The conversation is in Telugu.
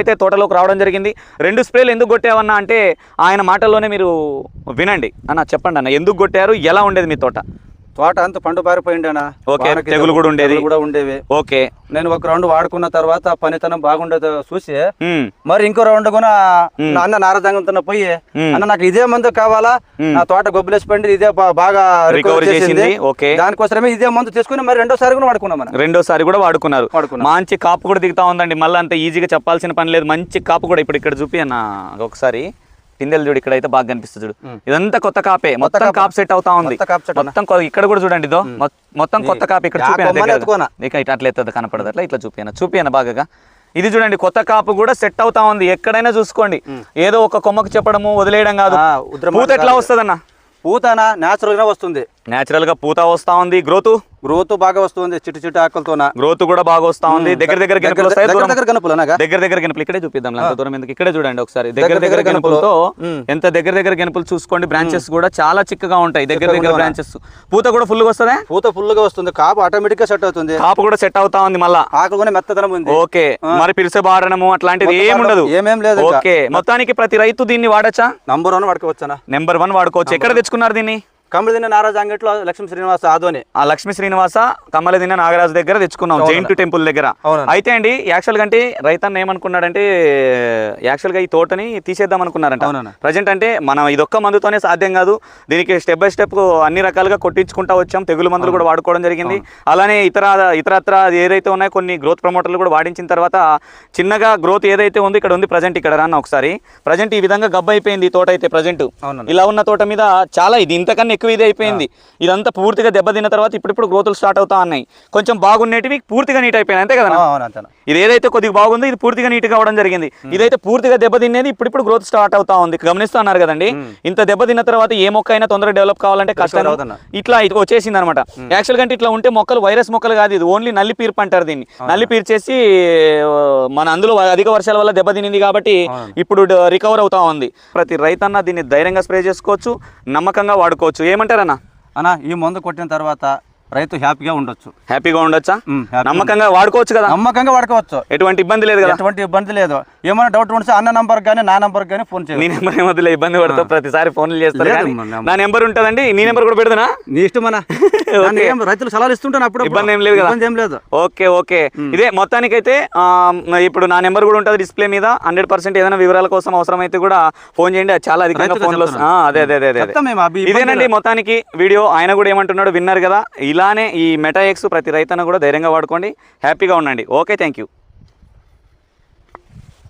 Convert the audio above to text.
అయితే తోటలోకి రావడం జరిగింది. రెండు స్ప్రేలు ఎందుకు కొట్టావన్నా అంటే ఆయన మాటల్లోనే మీరు వినండి. అన్న చెప్పండి అన్న ఎందుకు కొట్టారు? ఎలా ఉండేది మీ తోట? తోట అంత పండు పారిపోయిండనా? ఓకే, తెగులు కూడా ఉండేది. కూడా ఉండేవి. ఓకే. నేను ఒక రౌండ్ వాడుకున్న తర్వాత పనితనం బాగుండేది చూసి మరి ఇంకో రౌండ్ కూడా అన్న నారదంగంతో పోయి. అన్న నాకు ఇదే మందు కావాలా? నా తోట గొబ్బలేసి పండి ఇదే బాగా రికవర్ చేసింది. ఓకే. దానికోసమే ఇదే మందు తీసుకుని మరి రెండోసారి కూడా వాడుకున్నాం మనం. రెండోసారి కూడా వాడుకున్నారు. వాడుకున్నాం. మంచి కాపు కూడా దిగుతా ఉందండి. మళ్ళీ అంత ఈజీగా చెప్పాల్సిన పని లేదు. మంచి కాపు కూడా ఇప్పుడు ఇక్కడ చూపి అన్న ఒకసారి. పిందెలు చూడు ఇక్కడ అయితే బాగా కనిపిస్తుంది చూడు. ఇదంతా కొత్త కాపే. మొత్తం కాపే. సెట్ అవుతా ఉంది. మొత్తం ఇక్కడ కూడా చూడండి ఇదో. మొత్తం కొత్త కాపు ఇక్కడ యా చూపి కొమ్మని ఎత్తుకోనా? ఇక ఇట్లా అట్లా కనపడదు అట్లా? ఇట్లా చూపియన? చూపియన బాగా? ఇది చూడండి కొత్త కాపు కూడా సెట్ అవుతా ఉంది. ఎక్కడైనా చూసుకోండి. ఏదో ఒక కొమ్మకు చెప్పడము వదిలేయడం కాదు. పూత ఎట్లా వస్తుందన్న? పూతనా? న్యాచురల్గా వస్తుంది. నేచురల్గా పూత వస్తా ఉంది. గ్రోత్? గ్రోత్ బాగా వస్తుంది. చిట్టి చిట్టి ఆకులతోన. గ్రోత్ కూడా బాగా వస్తా ఉంది. దగ్గర దగ్గర దగ్గర- గెనుపులు వస్తాయి దగ్గర దగ్గర దగ్గర దగ్గర ఇక్కడే చూపిద్దాం అంత దూరం ఎందుకు? ఇక్కడే చూడండి ఒకసారి. దగ్గర దగ్గర మ్మ్. ఎంత దగ్గర దగ్గర గెనుపులు చూసుకోండి. బ్రాంచెస్ కూడా చాలా చిక్కగా ఉంటాయి. దగ్గర దగ్గర బ్రాంచెస్ పూత కూడా ఫుల్గా వస్తుందా? పూత ఫుల్గా వస్తుంది. కాపు ఆటోమేటిక్గా సెట్ అవుతుంది. కాపు కూడా సెట్ అవుతా ఉంది మళ్ళా. ఆకులు కూడా మెత్తదనం ఉంది. ఓకే. మరి పిరిసె బారడము అట్లాంటిది మొత్తం ఏమి ఉండదు. ఏమేం లేదు. ఓకే. మొత్తానికి ప్రతి రైతు దీన్ని వాడచ్చా? నంబర్ వన్ వాడుకోవచ్చానా? నెంబర్ వన్ వాడుకోవచ్చు. ఎక్కడ తెచ్చుకున్నారు దీన్ని? కమలదిన నారాజు అంగట్లో లక్ష్మీ శ్రీనివాస ఆదోని. ఆ లక్ష్మీ శ్రీనివాస కమ్మలదిన నాగరాజు దగ్గర తెచ్చుకున్నాం జైంట్ టెంపుల్ దగ్గర. అయితే అండి యాక్చువల్గా అంటే రైతన్న ఏమనుకున్నాడంటే యాక్చువల్గా ఈ తోటని తీసేద్దాం అనుకున్నారంట. ప్రజెంట్ అంటే మనం ఇదొక్క మందుతోనే సాధ్యం కాదు. దీనికి స్టెప్ బై స్టెప్ అన్ని రకాలుగా కొట్టించుకుంటా వచ్చాం. తెగులు మందులు కూడా వాడుకోవడం జరిగింది. అలానే ఇతర ఇతరత్ర ఏదైతే ఉన్నాయో కొన్ని గ్రోత్ ప్రమోటర్లు కూడా వాడించిన తర్వాత చిన్నగా గ్రోత్ ఏదైతే ఉంది ఇక్కడ ఉంది ప్రజెంట్ ఇక్కడ రాన్న ఒకసారి. ప్రజెంట్ ఈ విధంగా గబ్బు అయిపోయింది ఈ తోట అయితే ప్రజెంట్. ఇలా ఉన్న తోట మీద చాలా ఇది ఇంతకన్నా ఎక్కువ ఇది అయిపోయింది. ఇదంతా పూర్తిగా దెబ్బతిన్న తర్వాత ఇప్పుడిప్పుడు గ్రోతులు స్టార్ట్ అవుతా ఉన్నాయి. కొంచెం బాగున్నటివి పూర్తిగా నీట్ అయిపోయినాయి. అంతే కదా ఇది ఏదైతే కొద్దిగా బాగుందో ఇది పూర్తిగా నీట్గా అవడం జరిగింది. ఇదైతే పూర్తిగా దెబ్బతినేది ఇప్పుడిప్పుడు గ్రోత్ స్టార్ట్ అవుతా ఉంది. గమనిస్తున్నారు కదండి. ఇంత దెబ్బతిన్న తర్వాత ఏ మొక్క అయినా తొందరగా డెవలప్ కావాలంటే కష్టం? ఇట్లా ఇది వచ్చేసింది అనమాట యాక్చువల్గా అంటే ఇట్లా ఉంటే మొక్కలు వైరస్ మొక్కలు కాదు ఇది. ఓన్లీ నల్లి పీర్పు అంటారు దీన్ని. నల్లి పీర్చేసి మన అందులో అధిక వర్షాల వల్ల దెబ్బతినింది కాబట్టి ఇప్పుడు రికవర్ అవుతా ఉంది. ప్రతి రైతన్న దీన్ని ధైర్యంగా స్ప్రే చేసుకోవచ్చు నమ్మకంగా వాడుకోవచ్చు. ఏమంటారన్నా? అన్న ఈ మందు కొట్టిన తర్వాత రైతు హ్యాపీగా ఉండొచ్చు. హ్యాపీగా ఉండొచ్చా? నమ్మకంగా వాడుకోవచ్చు కదా? నమ్మకంగా వాడుకోవచ్చు. ఎటువంటి ఇబ్బంది లేదు కదా? ఎటువంటి ఇబ్బంది లేదు. ఏమైనా డౌట్ ఉంటే అన్న నంబర్ కానీ నా నంబర్ కానీ ఫోన్ నీ చేయండి నెంబర్ ఏమొద్దులే ఇబ్బంది పడతావు ప్రతిసారి ఫోన్లు చేస్తారు. నా నెంబర్ ఉంటుందండి నీ నెంబర్ కూడా పెడదనా? నీ ఇష్టం అన్న. నన్ను ఏం రైతులు సలహాలు ఇస్తుంటాను అప్పుడు ఇబ్బంది ఏం లేదు కదా? ఇబ్బంది ఏం లేదు. Okay okay. ఇదే మొత్తానికైతే ఇప్పుడు నా నెంబర్ కూడా ఉంటుంది డిస్ప్లే మీద. హండ్రెడ్ పర్సెంట్ ఏదైనా వివరాల కోసం అవసరమైతే కూడా ఫోన్ చేయండి. అది చాలా అధికంగా ఫోన్లో చెప్తున్నా. అదే అదే అదే ఇదేనండి మొత్తానికి వీడియో. ఆయన కూడా ఏమంటున్నాడు విన్నారు కదా. ఇలానే ఈ మెటాఎక్స్ ప్రతి రైతన్న కూడా ధైర్యంగా వాడుకోండి. హ్యాపీగా ఉండండి. Okay thank you.